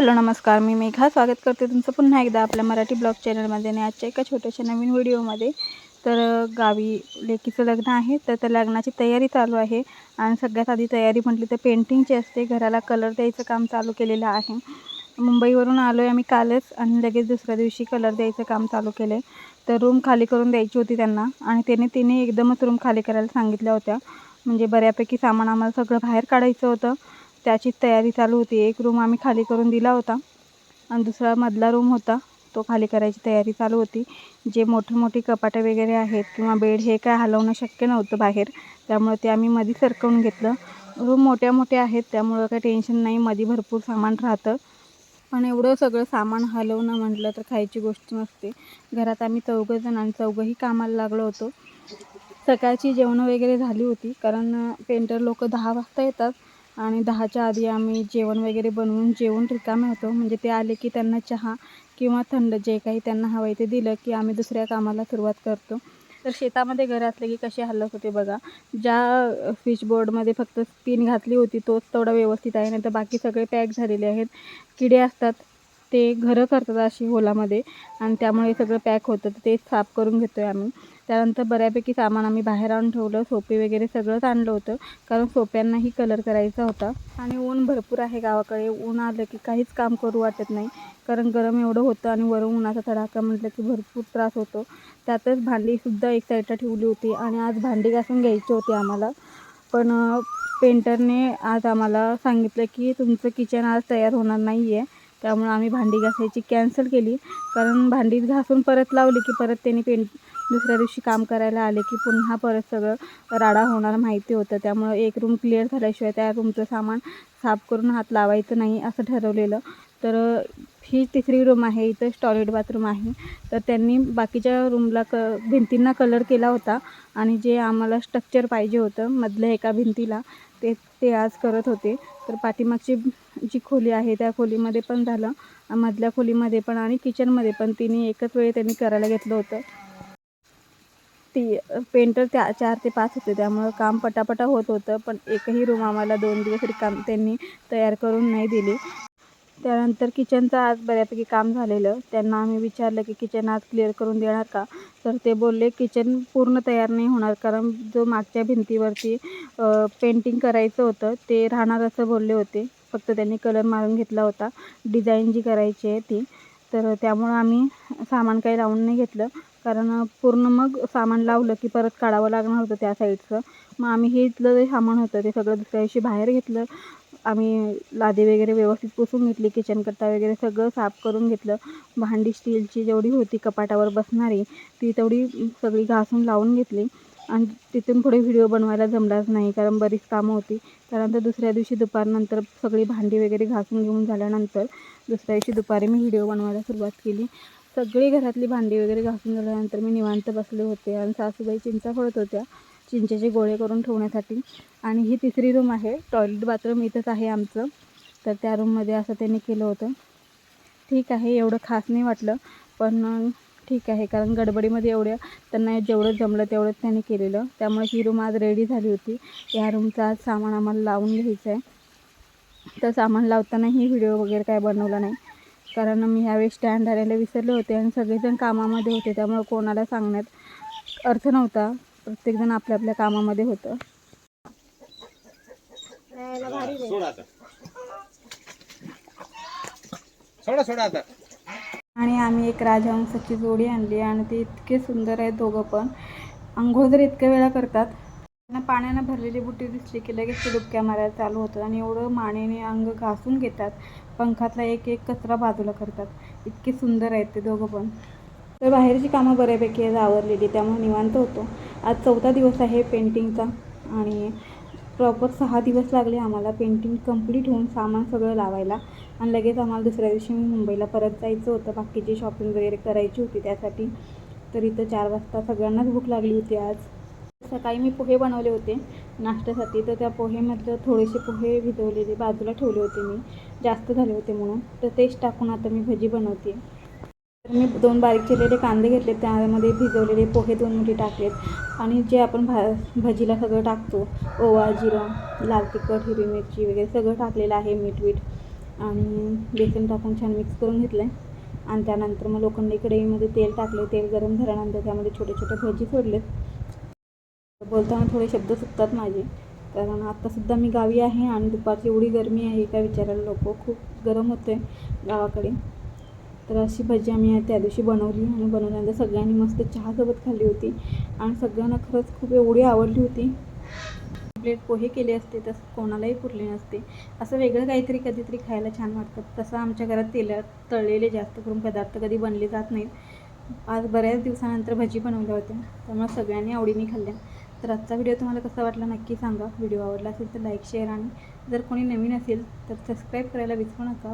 Hello नमस्कार. मी मेघा. स्वागत करते तुमचं पुन्हा एकदा आपल्या मराठी ब्लॉग चॅनलमध्ये आणि आजच्या एका छोट्याशा नवीन व्हिडिओमध्ये. तर गावी लेकीचं लग्न आहे तर त्या लग्नाची तयारी चालू आहे. आणि सगळ्यात आधी तयारी म्हटली तर पेंटिंगची असते. घराला कलर द्यायचं काम चालू केलेलं आहे. मुंबईवरून आलो आहे आम्ही कालच आणि लगेच दुसऱ्या दिवशी कलर द्यायचं काम चालू केलं आहे तर रूम खाली करून द्यायची होती त्यांना आणि त्याने तिने एकदमच रूम खाली करायला सांगितल्या होत्या. म्हणजे बऱ्यापैकी सामान आम्हाला सगळं बाहेर काढायचं होतं. त्याची तयारी चालू होती. एक रूम आम्ही खाली करून दिला होता आणि दुसरा मधला रूम होता. तो खाली करायची तयारी चालू होती. जे मोठे मोठी कपाटं वगैरे आहेत किंवा बेड हे काय हलवणं शक्य नव्हतं बाहेर. त्यामुळे ते आम्ही मध्ये सरकवून घेतलं. रूम मोठ्या मोठ्या आहेत. त्यामुळं काही टेन्शन नाही. मध्ये भरपूर सामान राहतं. पण एवढं सगळं सामान हलवणं म्हटलं तर खायची गोष्ट नसते. घरात आम्ही चौघं जण आणि चौघंही कामाला लागलो होतो. सकाळची जेवणं वगैरे झाली होती. कारण पेंटर लोक दहा वाजता येतात. आणि दहाच्या आधी आम्ही जेवण वगैरे बनवून जेवून रिकामे होतो. म्हणजे ते आले की त्यांना चहा किंवा थंड जे काही त्यांना हवं आहे ते दिलं की आम्ही दुसऱ्या कामाला सुरुवात करतो. तर शेतामध्ये घर असले की कसे हलत होते बघा. ज्या फिश बोर्डमध्ये फक्त स्पिन घातली होती तोच तेवढा व्यवस्थित आहे. नाही तर बाकी सगळे पॅक झालेले आहेत. किडे असतात ते घरं करतात अशी होलामध्ये आणि त्यामुळे सगळं पॅक होतं. तर ते साफ करून घेतो आहे आम्ही. त्यानंतर बऱ्यापैकी सामान आम्ही बाहेर आणून ठेवलं सोपे वगैरे सगळंच आणलं होतं कारण सोप्यांनाही कलर करायचा होता. आणि ऊन भरपूर आहे गावाकडे ऊन आलं की काहीच काम करू वाटत नाही कारण गरम एवढं होतं आणि वरून उन्हाचा तडाखा म्हटलं की भरपूर त्रास होतो. त्यातच भांडीसुद्धा एक साईडला ठेवली होती आणि आज भांडी घासून घ्यायची होती आम्हाला. पण पेंटरने आज आम्हाला सांगितलं की तुमचं किचन आज तयार होणार नाही आहे त्यामुळे आम्ही भांडी घासायची कॅन्सल केली. कारण भांडी घासून परत लावली की परत त्यांनी पेंट दुसऱ्या दिवशी काम करायला आले की पुन्हा परत सगळं राडा होणार माहिती होतं. त्यामुळं एक रूम क्लिअर झाल्याशिवाय त्या रूमचं सामान साफ करून हात लावायचं नाही असं ठरवलेलं. तर ही तिसरी रूम आहे इथंच टॉयलेट बाथरूम आहे. तर त्यांनी बाकीच्या रूमला क भिंतींना कलर केला होता आणि जे आम्हाला स्ट्रक्चर पाहिजे होतं मधल्या एका भिंतीला ते ते आज करत होते. तर पाठीमागची जी खोली आहे त्या खोलीमध्ये पण झालं. मधल्या खोलीमध्ये पण आणि किचनमध्ये पण तिने एकच वेळी त्यांनी करायला घेतलं होतं. ती पेंटर त्या चार ते पाच होते. त्यामुळं काम पटापटा होत होतं पण एकही रूम आम्हाला दोन दिवस रिकाम त्यांनी तयार करून नाही दिली. त्यानंतर किचनचं आज बऱ्यापैकी काम झालेलं. त्यांना आम्ही विचारलं की किचन आज क्लिअर करून देणार का? तर ते बोलले किचन पूर्ण तयार नाही होणार कारण जो मागच्या भिंतीवरती पेंटिंग करायचं होतं ते राहणार असं बोलले होते. फक्त त्यांनी कलर मारून घेतला होता. डिझाईन जी करायची आहे ती. तर त्यामुळं आम्ही सामान काही लावून नाही घेतलं. कारण पूर्ण मग सामान लावलं की परत काढावं लागणार होतं त्या साईडचं. मग आम्ही हे इथलं जे सामान होतं ते सगळं दुसऱ्या दिवशी बाहेर घेतलं. आम्ही लादी वगैरे व्यवस्थित पुसून घेतली किचनकट्टा वगैरे सगळं साफ करून घेतलं. भांडी स्टीलची जेवढी होती कपाटावर बसणारी ती तेवढी सगळी घासून लावून घेतली. आणि तिथून पुढे व्हिडिओ बनवायला जमलाच नाही कारण बरीच कामं होती. त्यानंतर दुसऱ्या दिवशी दुपारनंतर सगळी भांडी वगैरे घासून घेऊन झाल्यानंतर दुसऱ्या दिवशी दुपारी मी व्हिडिओ बनवायला सुरुवात केली. सगळी घरातली भांडी वगैरे घासून झाल्यानंतर मी निवांत बसले होते आणि सासूबाई चिंचा फोडत होत्या चिंचेचे गोळे करून ठेवण्यासाठी. आणि ही तिसरी रूम आहे. टॉयलेट बाथरूम इथंच आहे आमचं. तर त्या रूममध्ये असं त्यांनी केलं होतं. ठीक आहे एवढं खास नाही वाटलं पण ठीक आहे कारण गडबडीमध्ये एवढ्या त्यांना जेवढं जमलं तेवढंच त्यांनी केलेलं. त्यामुळे ही रूम आज रेडी झाली होती. या रूमचं आज सामान आम्हाला लावून घ्यायचं आहे तर सामान लावतानाही व्हिडिओ वगैरे काय बनवला नाही. कारण मी ह्यावेळी स्टँड आणायला विसरले होते आणि सगळेजण कामामध्ये होते त्यामुळे कोणाला सांगण्यात अर्थ नव्हता. प्रत्येकजण आपल्या आपल्या कामामध्ये होतं. सोडा आता. सोडा सोडा आता. आणि आम्ही एक राजहंसाची जोडी आणली आणि ते इतके सुंदर आहेत दोघं पण. अंघोळ जर इतक्या वेळा करतात त्यांना पाण्यानं भरलेली बुटी दिसली की लगेच ते डुबक्या मारायला चालू होतं आणि एवढं मानेने अंग घासून घेतात. पंखातला एक एक कचरा बाजूला करतात. इतके सुंदर आहेत ते दोघं पण. तर बाहेरची कामं बऱ्यापैकी आज आवरलेली त्यामुळे निवांत होतो. आज चौथा दिवस आहे पेंटिंगचा आणि प्रॉपर सहा दिवस लागले आम्हाला पेंटिंग कंप्लीट होऊन सामान सगळं लावायला. आणि लगेच आम्हाला दुसऱ्या दिवशी मुंबईला परत जायचं होतं. बाकीची शॉपिंग वगैरे करायची होती त्यासाठी. तर इथं चार वाजता सगळ्यांनाच भूक लागली होती आज. सकाळी मी पोहे बनवले होते नाश्त्यासाठी. तर त्या पोहेमधलं थोडेसे पोहे भिजवलेले बाजूला ठेवले होते मी. जास्त झाले होते म्हणून. तर तेच टाकून आता मी भजी बनवते. तर मी दोन बारीक चिरलेले कांदे घेतले. त्यामध्ये भिजवलेले पोहे दोन मुठी टाकलेत. आणि जे आपण भा भजीला सगळं टाकतो ओवा जिरं लाल तिखट हिरवी मिरची वगैरे सगळं टाकलेलं आहे मीठ वीठ आणि बेसन टाकून छान मिक्स करून घेतलं आहे आणि त्यानंतर मग लोखंडी कढईमध्ये तेल टाकले तेल गरम झाल्यानंतर त्यामध्ये छोटे छोटे भजी सोडलेत बोलताना थोडे शब्द चुकतात माझे. कारण आत्तासुद्धा मी गावी आहे आणि दुपारची एवढी गरमी आहे काय विचारायला लोक खूप गरम होते गावाकडे. तर अशी भजी आम्ही त्या दिवशी बनवली आणि बनवल्यानंतर सगळ्यांनी मस्त चहासोबत खाल्ली होती. आणि सगळ्यांना खरंच खूप एवढी आवडली होती. प्लेट पोहे केले असते तसं कोणालाही पुरले नसते. असं वेगळं काहीतरी कधीतरी खायला छान वाटतं. तसं आमच्या घरात तेलात तळलेले जास्त करून पदार्थ कधी बनले जात नाहीत. आज बऱ्याच दिवसानंतर भजी बनवल्या होत्या. त्यामुळे सगळ्यांनी आवडीने खाल्ल्या. तर आजचा व्हिडिओ तुम्हाला कसा वाटला नक्की सांगा. व्हिडिओ आवडला असेल तर लाईक शेअर आणि जर कोणी नवीन असेल तर सबस्क्राईब करायला विसरू नका.